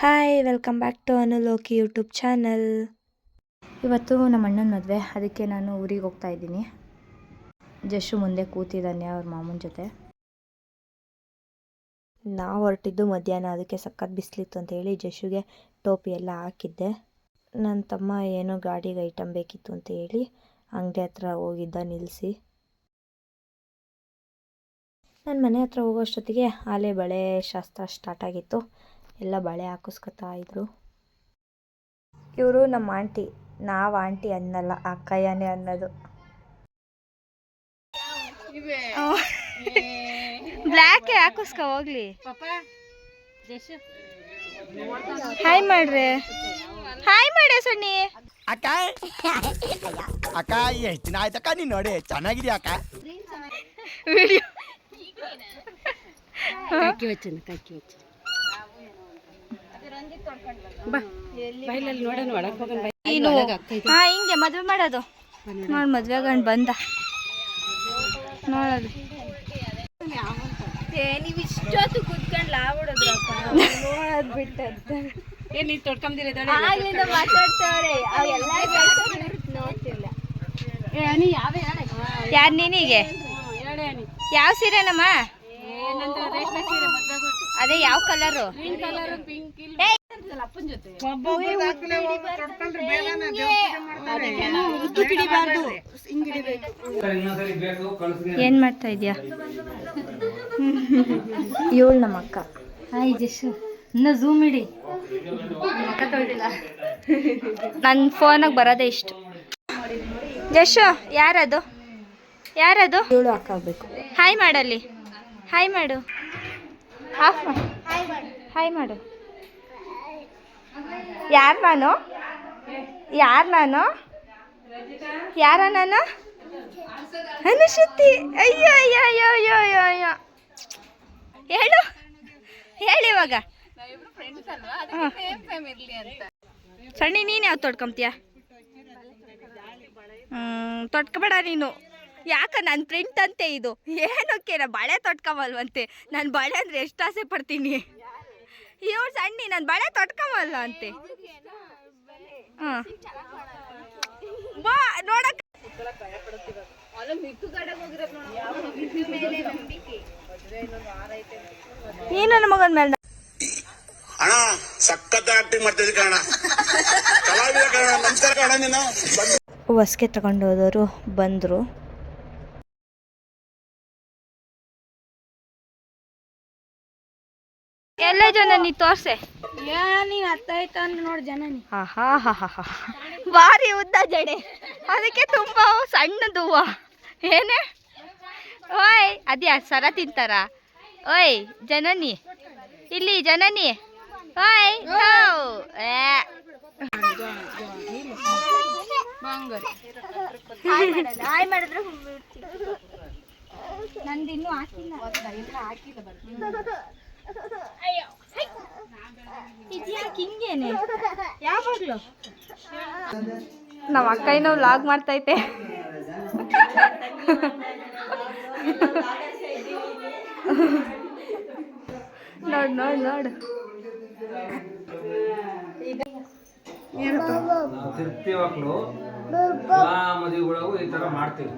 Hi welcome back to Anuloki YouTube channel ಇವತ್ತು ನಮ್ಮ ಅಣ್ಣನ ಮದುವೆ ಅದಕ್ಕೆ ನಾನು ಊರಿಗೆ ಹೋಗ್ತಾ ಇದ್ದೀನಿ. ಜಶು ಮುಂದೆ ಕೂತಿದ್ದಾನೆ ಅವ್ರ ಮಾಮನ ಜೊತೆ. ನಾವು ಹೊರಟಿದ್ದು ಮಧ್ಯಾಹ್ನ ಅದಕ್ಕೆ ಸಖತ್ ಬಿಸಿಲಿತ್ತು ಅಂತ ಹೇಳಿ ಜಶುಗೆ ಟೋಪಿ ಎಲ್ಲ ಹಾಕಿದ್ದೆ. ನನ್ನ ತಮ್ಮ ಏನೋ ಗಾಡಿಗೆ ಐಟಮ್ ಬೇಕಿತ್ತು ಅಂತ ಹೇಳಿ ಅಂಗಡಿ ಹತ್ರ ಹೋಗಿದ್ದ ನಿಲ್ಲಿಸಿ ನನ್ನ ಮನೆ ಹತ್ರ ಹೋಗೋಷ್ಟೊತ್ತಿಗೆ ಆಲೆ ಬಳೆ ಶಾಸ್ತ್ರ ಸ್ಟಾರ್ಟ್ ಆಗಿತ್ತು. ಎಲ್ಲ ಬಳೆ ಹಾಕಿಸ್ಕೊತಾ ಇದ್ರು. ಇವರು ನಮ್ಮ ಆಂಟಿ ನಾವು ಆಂಟಿ ಅನ್ನಲ್ಲ ಅಕ್ಕಯ್ಯನೇ ಅನ್ನೋದು. ಬ್ಲ್ಯಾಕೆ ಹಾಕಿಸ್ಕೊ ಹೋಗ್ಲಿ. ಹಾಯ್ ಮಾಡ್ರಿ. ಹಾಯ್ ಮಾಡ ಸಣ್ಣಿ ಅಕ್ಕ ಅಕ್ಕ ಎಷ್ಟು ದಿನ ಆಯ್ತಕ್ಕ ನೀನ್ ನೋಡಿ? ಚೆನ್ನಾಗಿದ್ಯಾ ಅಕ್ಕ? ವಿಡಿಯೋ ಕಾಕಿ ವಚನ ಕಾಕಿ ವಚ್ಚನ ಬಾ ಬೈಲಲ್ಲಿ ನೋಡೋಣ ಒಳಗೆ ಹೋಗೋಣ ಬೈ ನೀನು ಹಾ ಹಿಂಗೆ ಮದ್ವೆ ಮಾಡೋದು. ನೋಡ್ ಮದ್ವೆ ಗಂಡ್ ಬಂದ. ನೋಡೋದು ಏ ನೀವು ಇಷ್ಟೊತ್ತು ಕುತ್ಕೊಂಡು ಲಾಬಿಡೋದ್ರಪ್ಪ ನೋಡೋದ್ ಬಿಟ್ಟದ್ದು ಏನ್ ನೀನ್ ತೊಡ್ಕೊಂದಿರ ಆಗ್ಲಿಂದ ಮಾತಾಡ್ತವ್ರೆ. ಅವೆಲ್ಲ ನೋಡ್ತಿಲ್ಲ. ಅನಿ ಯಾವೇ ಯಾರು ನೀನಿಗೆ? ಯಾವ ಸೀರೆನಮ್ಮ? ಅದೇ ಯಾವ ಕಲರ್ ಪಿಂಕ್ ಇಲ್ಲ ಅಪ್ಪನ ಜೊತೆ ಉದ್ದು ಕಿಡಿಬಾರ್ದು ಏನ್ ಮಾಡ್ತಾ ಇದ್ಯಾ? ಏಳ್ ನಮ್ಮ ಅಕ್ಕ. ಹಾಯ್ ಜಶು. ಇನ್ನ ಝೂಮ್ ಇಡಿ. ನನ್ನ ಫೋನಾಗ ಬರೋದೇ ಇಷ್ಟು. ಜಶು ಯಾರದು? ಯಾರದು? ಇವಳು ಹಾಕಾಗಬೇಕು ಹಾಯ್ ಮಾಡಲ್ಲಿ. ಹಾಯ್ ಮಾಡು. ಆಫ್ ಮಾಡು. ಹಾಯ್ ಮಾಡು. ಯಾರು ನಾನು? ಯಾರು ನಾನು? ಯಾರ ನಾನು? ಅನುಶುದ್ಧಿ ಅಯ್ಯೋ ಅಯ್ಯೋ ಅಯ್ಯೋ ಅಯ್ಯೋ ಅಯ್ಯೋ ಅಯ್ಯೋ. ಹೇಳು. ಹೇಳಿ ಇವಾಗ. ಸಣ್ಣಿ, ನೀನು ಯಾವ್ದು ತೊಡ್ಕೊಂತೀಯ? ಹ್ಮ್ ತೊಟ್ಕೊಬೇಡ ನೀನು. ಯಾಕ ನನ್ನ ಪ್ರಿಂಟ್ ಅಂತೆ ಇದು. ಏನಕ್ಕೆ ನಾ ಬಳೆ ತೊಟ್ಕೊಂಬಲ್ವಂತೆ ನಾನು ಬಳೆ ಅಂದರೆ ಎಷ್ಟು ಆಸೆ ಪಡ್ತೀನಿ. ಇವ್ರು ಸಣ್ಣಿ ನಾನು ಬಳೆ ತೊಟ್ಕೊಂಬಲ್ಲ ಅಂತೆ. ಹಾಂ. ಬಾ ನೋಡಕ್ ನೀನು ನಮಗೊಂದ್ ಮೇಲೆ ಅಣ್ಣ ಸಖತ್ ಆಕ್ಟಿಂಗ್ ಮಾಡ್ತಿದ್ದೆ ಕಣ ಕಲಾವಿದ ಕಣ ನಮಸ್ಕಾರ ಕಣ ನೀನು. ಹೊಸ್ಗೆ ತಗೊಂಡು ಹೋದವರು ಬಂದರು. ಎಲ್ಲ ಜನ ನೀ ತೋರ್ಸೆ. ನೀನ್ ಅರ್ಥ ಆಯ್ತಾ ನೋಡಿ ಜನ ನೀ ಆಹಾ ಹಾ ಹಾ ಹಾ ಭಾರಿ ಉದ್ದ ಜಡೆ. ಅದಕ್ಕೆ ತುಂಬಾ ಸಣ್ಣದು ಹೂವ ಏನೇ? ಓಯ್ ಅದ್ಯಾ ಸರ ತಿಂತಾರ? ಓಯ್ ಜನನಿ. ಇಲ್ಲಿ ಜನನಿ. ಓಯ್ ಹೌ. ಹಾಕಿಲ್ಲ. ಹಾಕಿಲ್ಲ. ಹಿಂಗೇನೆ? ಯಾವಾಗ್ಲು? ನಮ್ಮ ಅಕ್ಕ ಏನೋ ವ್ಲಾಗ್ ಮಾಡ್ತೈತೆ. ನೋಡ್ ನೋಡ್ ನೋಡ್. ಮದುವೆಗಳಿಗೂ ಈ ತರ ಮಾಡ್ತೀವಿ.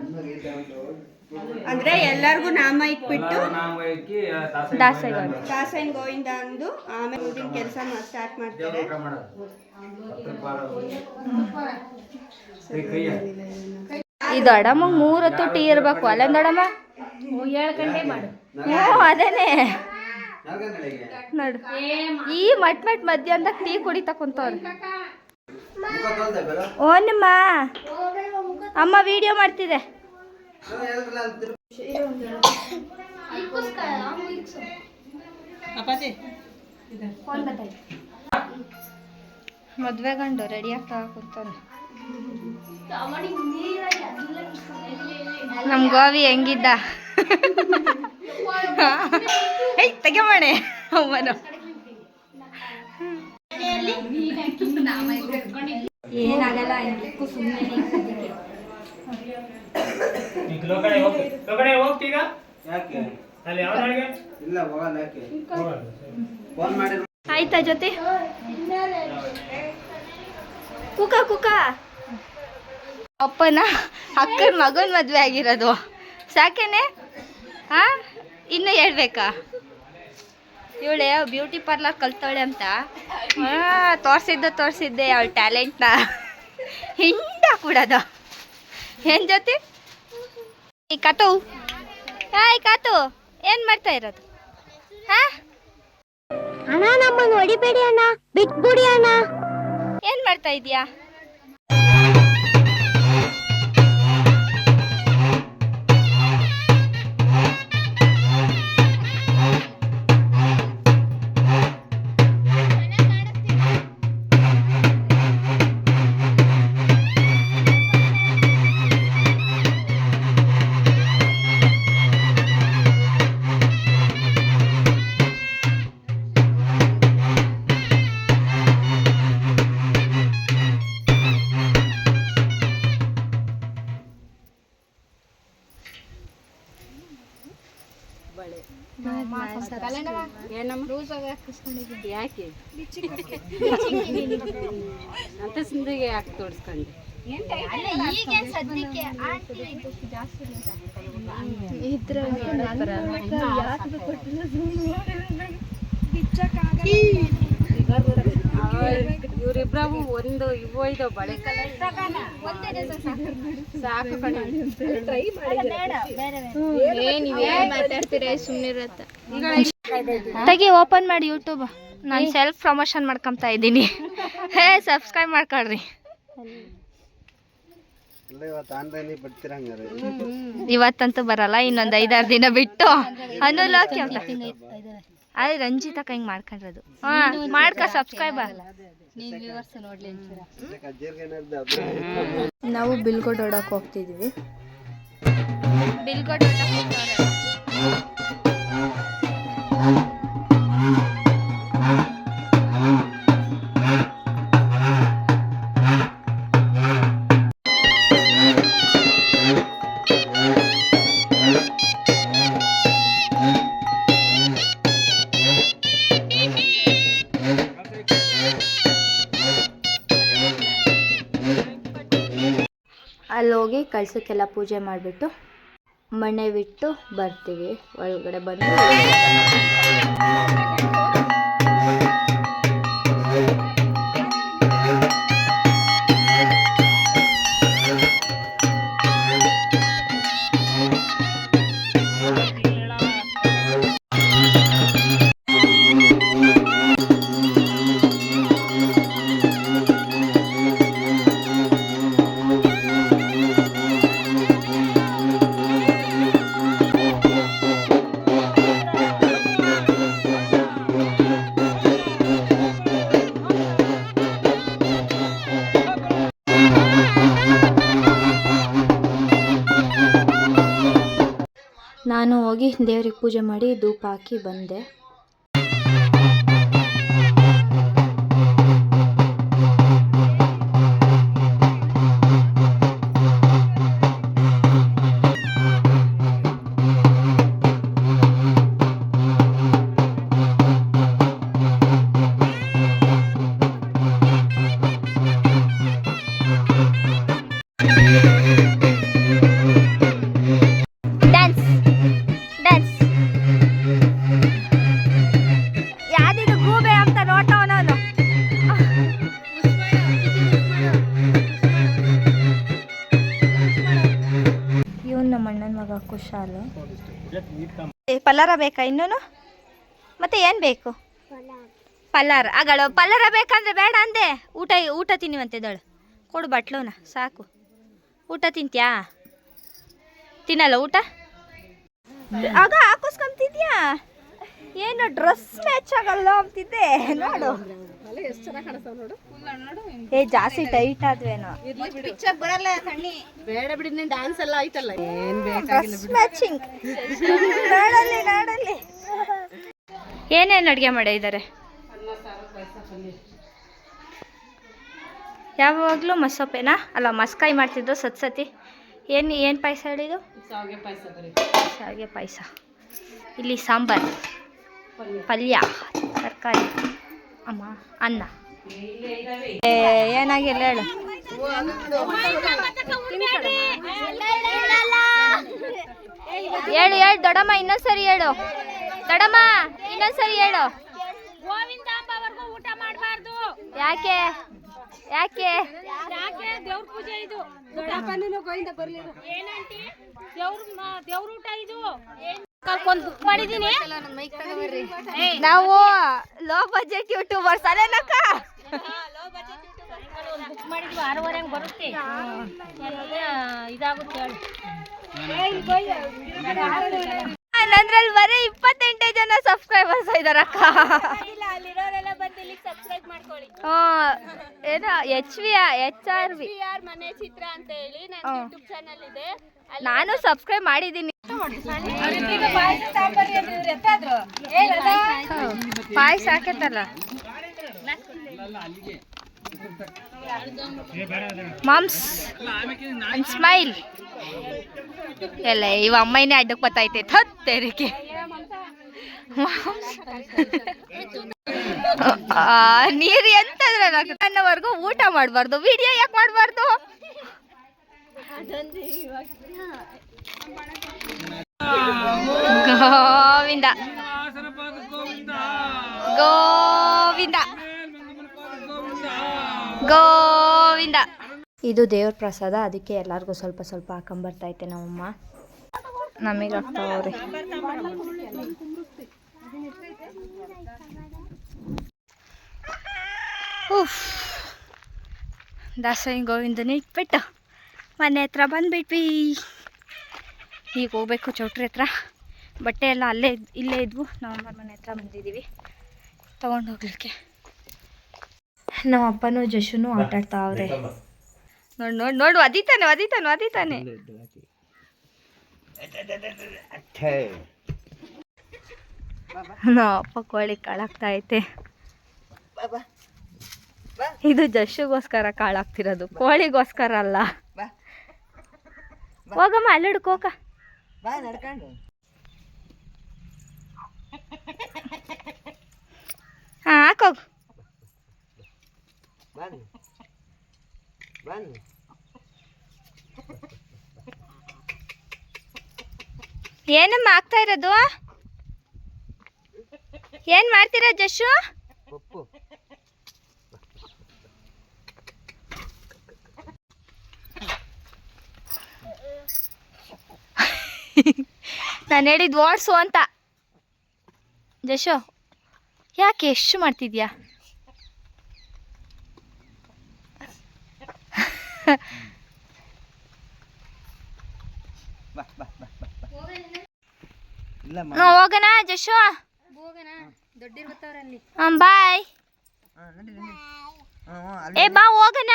ಅಂದ್ರೆ ಎಲ್ಲರಿಗೂ ನಾಮ ಇಟ್ಬಿಟ್ಟು ದಾಸನ್ ಗೋವಿಂದ ಅಂದು ಆಮೇಲೆ ಮುಂದಿನ ಕೆಲಸ ಸ್ಟಾರ್ಟ್ ಮಾಡ್ತಾರೆ. ಇದು ಅಡಮ ಮೂರ್ ಹತ್ತು ಟೀ ಇರ್ಬೇಕು. ಅಲ್ಲೊಂದು ಅಡಮ್ಮ. ಹ್ಞೂ ಅದೇನೆ ನೋಡು. ಈ ಮಟ್ ಮಟ್ ಮಧ್ಯಾಹ್ನದಾಗ ಟೀ ಕುಡಿತಾ ಕುಂತವ್ರು ಓನಮ್ಮ ನಿಮ್ಮ ಅಮ್ಮ ವಿಡಿಯೋ ಮಾಡ್ತಿದೆ. ಮದ್ವೆ ಗಂಡು ರೆಡಿ ಆಗ್ತಾ ಕುಂತಾನೆ ನಮ್ ಗೋವಿ ಹೆಂಗಿದ್ದ? ಏಯ್ ತೆಗೆಮಣೆ. ಅವನು. ಏನಾಗಲ್ಲ ಸುಮ್ಮನೆ ಈಗ ಲೋಕಡೆ ಹೋಗ್ತಿ? ಲೋಕಡೆ ಹೋಗ್ತೀಗ ಯಾಕೆ? ಅಲ್ಲಿ ಯಾವ ನಾಳಿಗೆ? ಇಲ್ಲ ಹೋಗಲ್ಲ ಯಾಕೆ? ಫೋನ್ ಮಾಡಿ ಆಯ್ತಾ ಜೊತೆ? ಕುಕ ಕುಕ. ಅಪ್ಪನ ಅಕ್ಕನ ಮಗನ ಮದುವೆ ಆಗಿರೋದು. ಸಾಕೇನೆ? ಹಾ ಇನ್ನು ಹೇಳ್ಬೇಕಾ ಇವಳೆ ಬ್ಯೂಟಿ ಪಾರ್ಲರ್ ಕಲ್ತವಳೆ ಅಂತ. ತೋರಿಸಿದ್ದು ತೋರಿಸಿದ್ದೆ ಅವಳ ಟ್ಯಾಲೆಂಟ್ನ ಹಿಂಡ ಕೂಡದು. ಏನ್ ಜೊತೆ? ಈ ಕಾತು ಹಾಯ್ ಕಾತು ಏನ್ ಮಾಡ್ತಾ ಇರೋದು? ಹಾ? ಅಣ್ಣ ನಮ್ಮನ್ನು ಹೊಡಿಬೇಡಿ ಅಣ್ಣ ಬಿಟ್ಬಿಡಿ ಅಣ್ಣ. ಏನ್ ಮಾಡ್ತಾ ಇದೀಯಾ ಯಾಕೆ? ಅಂತ ಸಿಂಧಿಗೆ ಯಾಕೆ ತೋರಿಸ್ಕೊಂಡೆ ಇವರಿಬ್ರಾವು ಒಂದು ಇವು ಇದಾವ ಬಳೆ ಸಾಕು. ಕಣ. ತೆಗಿ ಓಪನ್ ಮಾಡಿ ಯೂಟ್ಯೂಬ್ ನಾನು ಸೆಲ್ಫ್ ಪ್ರಮೋಷನ್ ಮಾಡ್ಕೊಂತ ಇದ್ದೀನಿ. ಹೇ ಸಬ್ಸ್ಕ್ರೈಬ್ ಮಾಡ್ಕೊಳ್ರಿ ಇವತ್ತಂತೂ ಬರಲ್ಲ ಇನ್ನೊಂದು ಐದಾರು ದಿನ ಬಿಟ್ಟು. ಅನುಲೋಕಿ ಅಂತ ಅದೇ ರಂಜಿತ ಹಿಂಗೆ ಮಾಡ್ಕೊಂಡಿರೋದು. ಹಾ ಮಾಡ್ಕ ಸಬ್ಸ್ಕ್ರೈಬ್ ನಾವು ಬಿಲ್ಗೋಡ್ ಹೋಗ್ತಿದೀವಿ ಹೋಗ್ತಿದ್ವಿ. ಬಿಲ್ಗೋಡ್ ಹೊಡಕ್ ಕಳ್ಸಕ್ಕೆಲ್ಲ ಪೂಜೆ ಮಾಡಿಬಿಟ್ಟು ಮಣ್ಣೆ ಬಿಟ್ಟು ಬರ್ತೀವಿ. ಒಳಗಡೆ ಬಂದು ನಾನು ಹೋಗಿ ದೇವ್ರಿಗೆ ಪೂಜೆ ಮಾಡಿ ಧೂಪ ಹಾಕಿ ಬಂದೆ. ಪಲಾರ ಬೇಕಾ ಇನ್ನೂನು? ಮತ್ತೆ ಏನು ಬೇಕು? ಪಲ್ಲಾರ ಆಗಳು ಪಲ್ಲಾರ ಬೇಕಂದ್ರೆ ಬೇಡ ಅಂದೆ. ಊಟ ಊಟ ತಿನ್ನಿವಂತಿದ್ದಾಳು ಕೊಡು ಬಟ್ಲೋನ, ಸಾಕು. ಊಟ ತಿಂತ್ಯಾ? ತಿನ್ನಲ್ಲ ಊಟ? ಆಗ ಹಾಕಿಸ್ಕೊಂತಿದ್ಯಾ? ಏನು ಡ್ರೆಸ್ ಮ್ಯಾಚ್ ಆಗಲ್ಲ ಅಂತಿದ್ದೆ, ನೋಡು. ಏ ಜಾಸ್ತಿ ಟೈಟ್ ಆದ್ವೇನೋ. ಬೇಡ. ಬಿಡಿ ನೀನ್ ಡ್ಯಾನ್ಸ್ ಎಲ್ಲ ಆಯ್ತಲ್ಲ. ಏನ್ ಡ್ರೆಸ್ ಮ್ಯಾಚಿಂಗ್ ನಾಡಲ್ಲಿ ನಾಡಲ್ಲಿ. ಏನೇನು ಅಡುಗೆ ಮಾಡಿದ್ದಾರೆ? ಯಾವಾಗಲೂ ಮಸೊಪ್ಪೆನಾ ಅಲ್ಲ ಮಸ್ಕಾಯಿ ಮಾಡ್ತಿದ್ದು ಸತ್ ಸತಿ ಏನು ಏನು ಪಾಯಸ ಹೇಳಿದ್ದು? ಸಾವಿಗೆ ಪಾಯಸ ಶಾವಿಗೆ ಪಾಯಸ. ಇಲ್ಲಿ ಸಾಂಬಾರು. ಪಲ್ಯ. ತರಕಾರಿ. ಅಮ್ಮ ಅನ್ನ ಏ ಏನಾಗಿಲ್ಲ ಹೇಳು. ಹೇಳು ಹೇಳು ದೊಡಮ್ಮ ಇನ್ನೊಂದ್ಸರಿ ಹೇಳು. ದೊಡಮ್ಮ ಇನ್ನೊಂದ್ಸರಿ ಹೇಳು. ಊಟ ಮಾಡಬಾರ್ದು. ಯಾಕೆ? ಯಾಕೆ? ಯಾಕೆ? ದೇವ್ರ ಪೂಜೆ ಇದು. ಏನಂಟಿ ದೇವ್ರ ದೇವ್ರ ಊಟ ಇದು? ಕಲ್ಕೊಂಡ್ ಬುಕ್ ಮಾಡಿದೀನಿ. ನಾವು ಲೋ ಬಜೆಟ್ ಯೂಟ್ಯೂಬರ್ಸ್ ಅಲ್ಲೇನಕ್ಕ ಬುಕ್ ಮಾಡಿದ್ವಿ ಬರುತ್ತೆ. ಇದಾಗುತ್ತೆ ಹೇಳಿ. ಬರೀ ಇಪ್ಪತ್ತೆಂಟೇ ಜನ ಸಬ್ಸ್ಕ್ರೈಬರ್ಸ್ ಇದಾರಕ್ಕ. ಏನ H V H R V R ಮನೆ ಚಿತ್ರ ಅಂತ ಹೇಳಿ ನನ್ನ. ಯೂಟ್ಯೂಬ್ ಚಾನಲ್ ಇದೆ. ನಾನು ಸಬ್ಸ್ಕ್ರೈಬ್ ಮಾಡಿದ್ದೀನಿ. ಪಾಯಸ ಹಾಕೈತಲ್ಲ ಮಾಮ್ಸ್ ಸ್ಮೈಲ್ ಎಲ್ಲ ಇವ ಅಮ್ಮನೇ ಅಡ್ಡಕ್ಕೆ ಬತ್ತೈತೆ ಥತ್ ತೆರಿಗೆ. ನೀರು ಎಂತಂದ್ರೆ ನನ್ನವರೆಗೂ ಊಟ ಮಾಡಬಾರ್ದು ವಿಡಿಯೋ ಯಾಕೆ ಮಾಡಬಾರ್ದು? ಗೋವಿಂದ. ಗೋವಿಂದ. ಗೋವಿಂದ. ಇದು ದೇವ್ರ ಪ್ರಸಾದ ಅದಕ್ಕೆ ಎಲ್ಲರಿಗೂ ಸ್ವಲ್ಪ ಸ್ವಲ್ಪ ಹಾಕೊಂಬರ್ತೈತೆ ನಮ್ಮಮ್ಮ. ನಮಗೆ ಆಗ್ತಾವ್ರಿ. ಉಫ್ ದಾಸೋಹಿ ಗೋವಿಂದನೇ ಇಟ್ಬಿಟ್ಟು ಮನೆ ಹತ್ರ ಬಂದ್ಬಿಟ್ವಿ. ಈಗ ಹೋಗ್ಬೇಕು ಚೌಟ್ರಿ ಹತ್ರ. ಬಟ್ಟೆ ಎಲ್ಲ ಅಲ್ಲೇ ಇದ್- ಇಲ್ಲೇ ಇದ್ವು. ನಮ್ಮಮ್ಮ ಮನೆ ಹತ್ರ ಬಂದಿದ್ದೀವಿ. ತೊಗೊಂಡು ಹೋಗ್ಲಿಕ್ಕೆ. ನಮ್ಮ ಅಪ್ಪನೂ ಜಶುನು ಆಟ ಆಡ್ತಾವ್ರೆ ನೋಡು ನೋಡು ನೋಡು ಅದೀತಾನೆ ಅದಿತಾನೆ ಅದೀತಾನೆ. ನಮ್ಮ ಅಪ್ಪ ಕೋಳಿ ಕಾಳಾಗ್ತಾ ಐತೆ. ಇದು ಜಶುಗೋಸ್ಕರ ಕಾಳಾಗ್ತಿರೋದು. ಕೋಳಿಗೋಸ್ಕರ ಅಲ್ಲ. ಹೋಗಮ್ಮ ಅಲ್ಲಿಡ್ಕೋಕ ಬಾ ನಡ್ಕೊಂಡು. ಹಾಂ ಹಾಕೋಗು ಏನಮ್ಮ ಆಗ್ತಾ ಇರೋದು? ಏನ್ ಮಾಡ್ತೀರಾ ಜಶು? ನಾನು ಹೇಳಿದ್ ಓಡಿಸು ಅಂತ. ಜಶೋ ಯಾಕೆ ಎಷ್ಟು ಮಾಡ್ತಿದ್ಯಾ? ಬಾ ಬಾ ಬಾ ಬಾ ಇಲ್ಲ ಹ್ಞೂ ಹೋಗೋಣ ಜಶು. ಹಾಂ ಬಾಯ್ ಏ ಬಾ ಹೋಗೋಣ.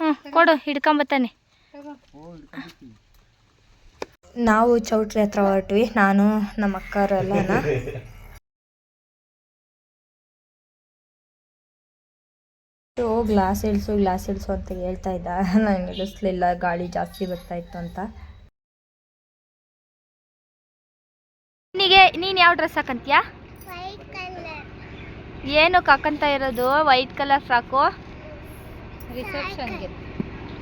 ಹ್ಞೂ ಕೊಡು ಹಿಡ್ಕೊಂಬತ್ತಾನೆ. ನಾವು ಚೌಟ್ರಿ ಹತ್ರ ಹೊರಟ್ವಿ ನಾನು ನಮ್ಮ ಅಕ್ಕರೆಲ್ಲನ ಗ್ಲಾಸ್ ಇಳಿಸು ಗ್ಲಾಸ್ ಇಳಿಸು ಅಂತ ಹೇಳ್ತಾ ಇದ್ದ. ನಾನು ಇಳಿಸ್ಲಿಲ್ಲ ಗಾಳಿ ಜಾಸ್ತಿ ಬರ್ತಾ ಇತ್ತು ಅಂತ. ನಿನಗೆ ನೀನು ಯಾವ ಡ್ರೆಸ್ ಹಾಕಂತೀಯಾ? ಏನು ಕಾಕಂತ ಇರೋದು? ವೈಟ್ ಕಲರ್ ಫ್ರಾಕು ರಿಸೆಪ್ಷನ್ಗೆ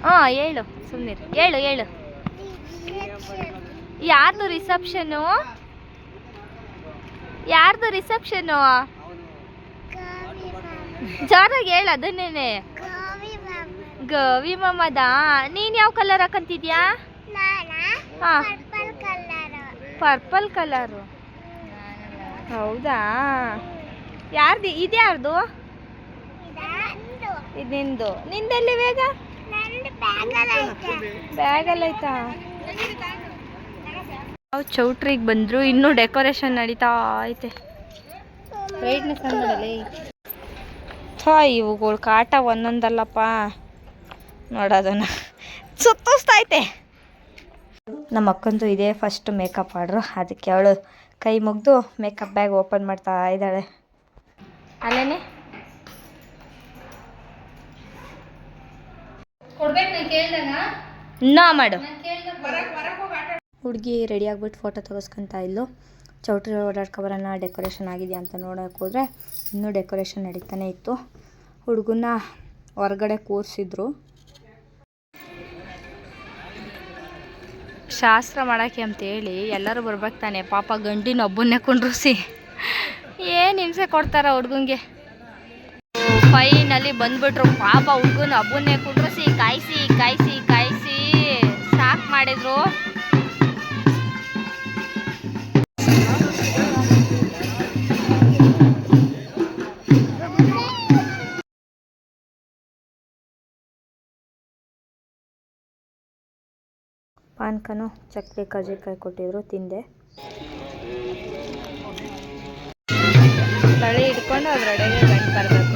ಹಾಂ, ಹೇಳು ಸುಮ್ಮನೆ ಹೇಳು ಹೇಳು. ಯಾರ್ದು ರಿಸೆಪ್ಷನು ಯಾರ್ದು ರಿಸೆಪ್ಷನು ಜೋರಾಗಿ ಹೇಳು ಅದನ್ನೇನೆ. ಗವಿ ಮಮ್ಮದ ನೀನ್ ಯಾವ ಕಲರ್ ಹಾಕಂತಿದ್ಯಾ? ಪರ್ಪಲ್ ಕಲರು ಹೌದಾ? ಯಾರ್ದು, ಇದ್ಯಾರ್ದು? ಇದು ನಿಂದು. ನಿಂದೆಲ್ಲಿ ಬೇಗ? ಬ್ಯಾಗಲ್ಲ ಆಯ್ತಾ ನಾವು ಚೌಟ್ರಿಗೆ ಬಂದ್ರು ಇನ್ನೂ ಡೆಕೋರೇಷನ್ ನಡೀತಾ ಐತೆ. ಥಾ ಇವುಗಳು ಕಾಟ ಒಂದೊಂದಲ್ಲಪ್ಪ. ನೋಡೋದನ್ನ ಸುತ್ತೈತೆ ನಮ್ಮ ಅಕ್ಕಂದು ಇದೇ ಫಸ್ಟ್ ಮೇಕಪ್ ಆರ್ಡ್ರು ಅದಕ್ಕೆ ಅವಳು ಕೈ ಮುಗಿದು ಮೇಕಪ್ ಬ್ಯಾಗ್ ಓಪನ್ ಮಾಡ್ತಾ ಇದ್ದಾಳೆ. ಅಲ್ಲೇನೆ? ನಾ ಮಾಡು. ಹುಡುಗಿ ರೆಡಿ ಆಗ್ಬಿಟ್ಟು ಫೋಟೋ ತೆಗೆಸ್ಕೊಂತ ಇಲ್ಲು ಚೌಟ್ರಿ ಓಡಾಡ್ಕೊ ಬರೋಣ ಡೆಕೋರೇಷನ್ ಆಗಿದೆಯಾ ಅಂತ ನೋಡೋಕೆ ಹೋದರೆ ಇನ್ನೂ ಡೆಕೋರೇಷನ್ ನಡೀತಾನೆ ಇತ್ತು. ಹುಡುಗನ ಹೊರಗಡೆ ಕೂರಿಸಿದ್ರು. ಶಾಸ್ತ್ರ ಮಾಡೋಕ್ಕೆ ಅಂತೇಳಿ ಎಲ್ಲರೂ ಬರ್ಬೇಕು ತಾನೆ. ಪಾಪ ಗಂಡಿನ ಒಬ್ಬನ್ನೇ ಕುಂಡ್ರಿಸಿ. ಏನು ಹಿಂಸೆ ಕೊಡ್ತಾರ ಹುಡ್ಗಂಗೆ? ಫೈನಲ್ಲಿ ಬಂದ್ಬಿಟ್ರು. ಪಾಪ ಹುಡುಗನ ಹಬ್ಬನ್ನೇ ಕುಂಡ್ರಿಸಿ ಕಾಯಿಸಿ ಕಾಯಿಸಿ ಕಾಯಿಸಿ. ಸಾಕ್ ಮಾಡಿದ್ರು. ಪಾನ್ಕನು ಚಕ್ಲಿ ಕರ್ಜಿಕಾಯಿ ಕೊಟ್ಟಿದ್ರು ತಿಂದೆ. ತಳಿ ಹಿಡ್ಕೊಂಡು ಅದ್ರೊಳಗೆ ಗಂಟು ಬರಬೇಕು.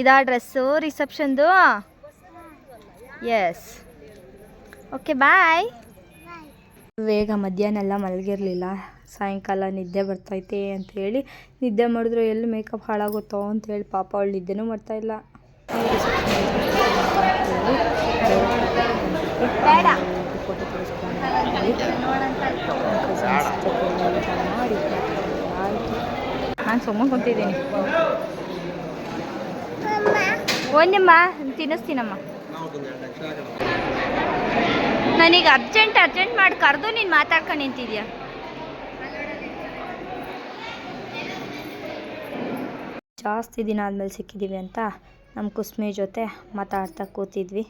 ಇದಾ ಡ್ರೆಸ್ಸು ರಿಸೆಪ್ಷನ್ದು? ಎಸ್ ಓಕೆ ಬಾಯ್ ಬೇಗ ಮಧ್ಯಾಹ್ನ ಎಲ್ಲ ಮಲಗಿರಲಿಲ್ಲ. ಸಾಯಂಕಾಲ ನಿದ್ದೆ ಬರ್ತೈತೆ ಅಂತ ಹೇಳಿ ನಿದ್ದೆ ಮಾಡಿದ್ರೆ ಎಲ್ಲಿ ಮೇಕಪ್ ಹಾಳಾಗುತ್ತೋ ಅಂತ ಹೇಳಿ ಪಾಪ ಅವಳು ನಿದ್ದೆನೂ ಮಾಡ್ತಾ ಇಲ್ಲ. ಬೇಡ. ನಾನು ಸುಮ್ಮನೆ ಕುಂತಿದ್ದೀನಿ. ಒಂದಮ್ಮ. ತಿನ್ನಿಸ್ತೀನಮ್ಮ. ನನಗೆ ಅರ್ಜೆಂಟ್ ಅರ್ಜೆಂಟ್ ಮಾಡಿ. ಕರೆದು ನೀನು ಮಾತಾಡ್ಕೊಂಡು ನಿಂತಿದ್ಯಾ? ಜಾಸ್ತಿ ದಿನ ಆದಮೇಲೆ ಸಿಕ್ಕಿದ್ದೀವಿ ಅಂತ ನಮ್ಮ ಕುಸ್ಮಿ ಜೊತೆ ಮಾತಾಡ್ತಾ ಕೂತಿದ್ವಿ.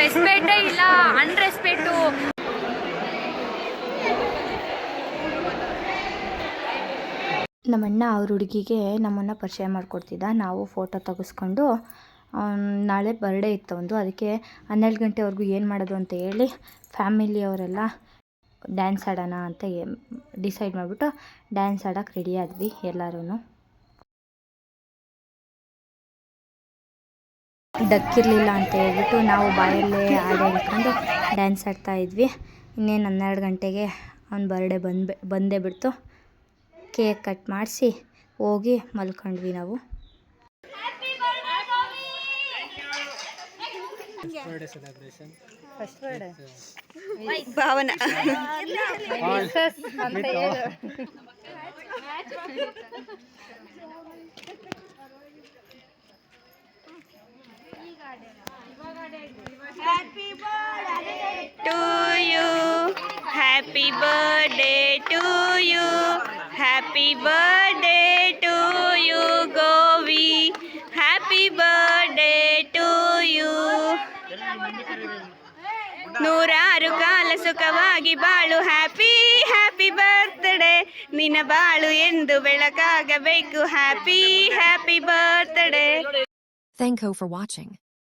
ರೆಸ್ಪೆಕ್ಟೇ ಇಲ್ಲ ಅನ್ರೆಸ್ಪೆಕ್ಟು ನಮ್ಮಣ್ಣ ಅವ್ರ ಹುಡುಗಿಗೆ ನಮ್ಮನ್ನು ಪರಿಚಯ ಮಾಡಿಕೊಡ್ತಿದ್ದ. ನಾವು ಫೋಟೋ ತೆಗೆಸ್ಕೊಂಡು ನಾಳೆ ಬರ್ಡೇ ಇತ್ತು ಒಂದು. ಅದಕ್ಕೆ ಹನ್ನೆರಡು ಗಂಟೆವರೆಗೂ ಏನು ಮಾಡೋದು ಅಂತ ಹೇಳಿ ಫ್ಯಾಮಿಲಿಯವರೆಲ್ಲ ಡ್ಯಾನ್ಸ್ ಆಡೋಣ ಅಂತ ಡಿಸೈಡ್ ಮಾಡಿಬಿಟ್ಟು ಡ್ಯಾನ್ಸ್ ಆಡೋಕ್ಕೆ ರೆಡಿ ಆದ್ವಿ ಎಲ್ಲರೂ ಡಕ್ಕಿರಲಿಲ್ಲ ಅಂತ ಹೇಳ್ಬಿಟ್ಟು ನಾವು ಬಾಯಲ್ಲೇ ಹಾಡು ಹೇಳ್ಕೊಂಡು ಡ್ಯಾನ್ಸ್ ಆಡ್ತಾ ಇದ್ವಿ. ಇನ್ನೇನು ಹನ್ನೆರಡು ಗಂಟೆಗೆ ಅವ್ನ ಬರ್ಡೇ ಬಂದು ಬಂದೇ ಬಿಡ್ತು. ಕೇಕ್ ಕಟ್ ಮಾಡಿಸಿ ಹೋಗಿ ಮಲ್ಕೊಂಡ್ವಿ ನಾವು. Bhavana to you happy birthday to you happy birthday to you Govi happy birthday to you ನೂರಾರು ಕಾಲ ಸುಖವಾಗಿ ಬಾಳು. ಹ್ಯಾಪಿ ಹ್ಯಾಪಿ ಬರ್ತ್ಡೇ ನಿನ್ನ ಬಾಳು ಎಂದು ಬೆಳಕಾಗಬೇಕು. Happy happy birthday thank you for watching.